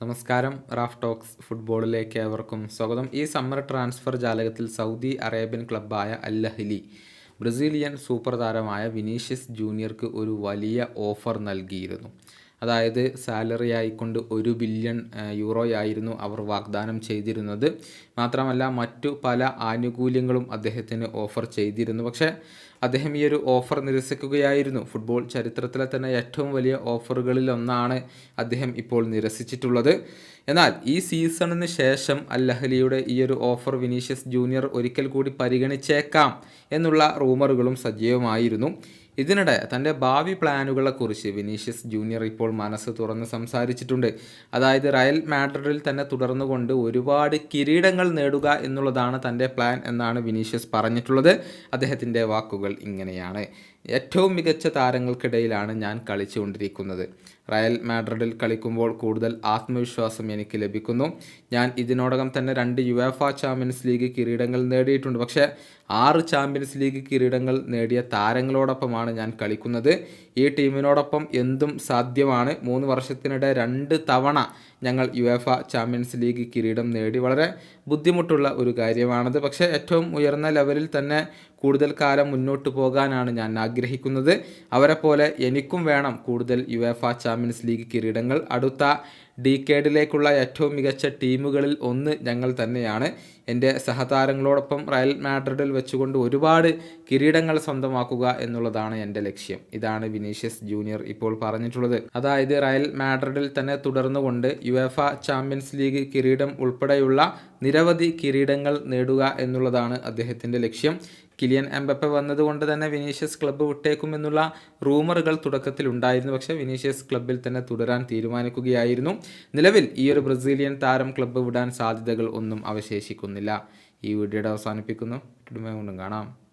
നമസ്കാരം Raf talks ഫുട്ബോളിലേക്ക് ഏവർക്കും സ്വാഗതം. ഈ സമ്മർ ട്രാൻസ്ഫർ ജാലകത്തിൽ സൗദി അറേബ്യൻ ക്ലബ്ബായ അൽ ബ്രസീലിയൻ സൂപ്പർ താരമായ വിനീഷ്യസ് ജൂനിയർക്ക് ഒരു വലിയ ഓഫർ നൽകിയിരുന്നു. അതായത് സാലറി ആയിക്കൊണ്ട് ഒരു ബില്യൺ യൂറോയായിരുന്നു അവർ വാഗ്ദാനം ചെയ്തിരുന്നത്. മാത്രമല്ല മറ്റു പല ആനുകൂല്യങ്ങളും അദ്ദേഹത്തിന് ഓഫർ ചെയ്തിരുന്നു. പക്ഷേ അദ്ദേഹം ഈ ഒരു ഓഫർ നിരസിക്കുകയായിരുന്നു. ഫുട്ബോൾ ചരിത്രത്തിലെ തന്നെ ഏറ്റവും വലിയ ഓഫറുകളിൽ ഒന്നാണ് അദ്ദേഹം ഇപ്പോൾ നിരസിച്ചിട്ടുള്ളത്. എന്നാൽ ഈ സീസണിന് ശേഷം അല്ലഹലിയുടെ ഈ ഒരു ഓഫർ വിനീഷ്യസ് ജൂനിയർ ഒരിക്കൽ കൂടി പരിഗണിച്ചേക്കാം എന്നുള്ള റൂമറുകളും സജീവമായിരുന്നു. ഇതിനിടെ തന്റെ ഭാവി പ്ലാനുകളെക്കുറിച്ച് വിനീഷ്യസ് ജൂനിയർ ഇപ്പോൾ മനസ്സ് തുറന്ന് സംസാരിച്ചിട്ടുണ്ട്. അതായത് റയൽ മാഡ്രിഡിൽ തന്നെ തുടർന്നുകൊണ്ട് ഒരുപാട് കിരീടങ്ങൾ നേടുക എന്നുള്ളതാണ് തന്റെ പ്ലാൻ എന്നാണ് വിനീഷ്യസ് പറഞ്ഞിട്ടുള്ളത്. അദ്ദേഹത്തിന്റെ വാക്കുകൾ ഇങ്ങനെയാണ്. ഏറ്റവും മികച്ച താരങ്ങൾക്കിടയിലാണ് ഞാൻ കളിച്ചുകൊണ്ടിരിക്കുന്നത്. റയൽ മാഡ്രിഡിൽ കളിക്കുമ്പോൾ കൂടുതൽ ആത്മവിശ്വാസം എനിക്ക് ലഭിക്കുന്നു. ഞാൻ ഇതിനോടകം തന്നെ രണ്ട് യുവേഫ ചാമ്പ്യൻസ് ലീഗ് കിരീടങ്ങൾ നേടിയിട്ടുണ്ട്. പക്ഷേ ആറ് ചാമ്പ്യൻസ് ലീഗ് കിരീടങ്ങൾ നേടിയ താരങ്ങളോടൊപ്പമാണ് ഞാൻ കളിക്കുന്നത്. ഈ ടീമിനോടൊപ്പം എന്തും സാധ്യമാണ്. മൂന്ന് വർഷത്തിനിടെ രണ്ട് തവണ ഞങ്ങൾ യുവേഫ ചാമ്പ്യൻസ് ലീഗ് കിരീടം നേടി. വളരെ ബുദ്ധിമുട്ടുള്ള ഒരു കാര്യമാണത്. പക്ഷേ ഏറ്റവും ഉയർന്ന ലെവലിൽ തന്നെ കൂടുതൽ കാലം മുന്നോട്ട് പോകാനാണ് ഞാൻ ആഗ്രഹിക്കുന്നത്. അവരെ പോലെ എനിക്കും വേണം കൂടുതൽ യുഎഫ ചാമ്പ്യൻസ് ലീഗ് കിരീടങ്ങൾ. അടുത്ത ഡീക്കേഡിലേക്കുള്ള ഏറ്റവും മികച്ച ടീമുകളിൽ ഒന്ന് ഞങ്ങൾ തന്നെയാണ്. എന്റെ സഹതാരങ്ങളോടൊപ്പം റയൽ മാഡ്രിഡിൽ വെച്ചുകൊണ്ട് ഒരുപാട് കിരീടങ്ങൾ സ്വന്തമാക്കുക എന്നുള്ളതാണ് എന്റെ ലക്ഷ്യം. ഇതാണ് വിനീഷ്യസ് ജൂനിയർ ഇപ്പോൾ പറഞ്ഞിട്ടുള്ളത്. അതായത് റയൽ മാഡ്രിഡിൽ തന്നെ തുടർന്നുകൊണ്ട് യുഎഫ ചാമ്പ്യൻസ് ലീഗ് കിരീടം ഉൾപ്പെടെയുള്ള നിരവധി കിരീടങ്ങൾ നേടുക എന്നുള്ളതാണ് അദ്ദേഹത്തിന്റെ ലക്ഷ്യം. കിലിയൻ എംബപ്പ വന്നതുകൊണ്ട് തന്നെ വിനീഷ്യസ് ക്ലബ്ബ് വിട്ടേക്കുമെന്നുള്ള റൂമറുകൾ തുടക്കത്തിൽ ഉണ്ടായിരുന്നു. പക്ഷേ വിനീഷ്യസ് ക്ലബ്ബിൽ തന്നെ തുടരാൻ തീരുമാനിക്കുകയായിരുന്നു. നിലവിൽ ഈ ഒരു ബ്രസീലിയൻ താരം ക്ലബ്ബ് വിടാൻ സാധ്യതകൾ ഒന്നും അവശേഷിക്കുന്നില്ല. ഈ വീഡിയോയുടെ അവസാനിപ്പിക്കുന്നു. കൊണ്ടും കാണാം.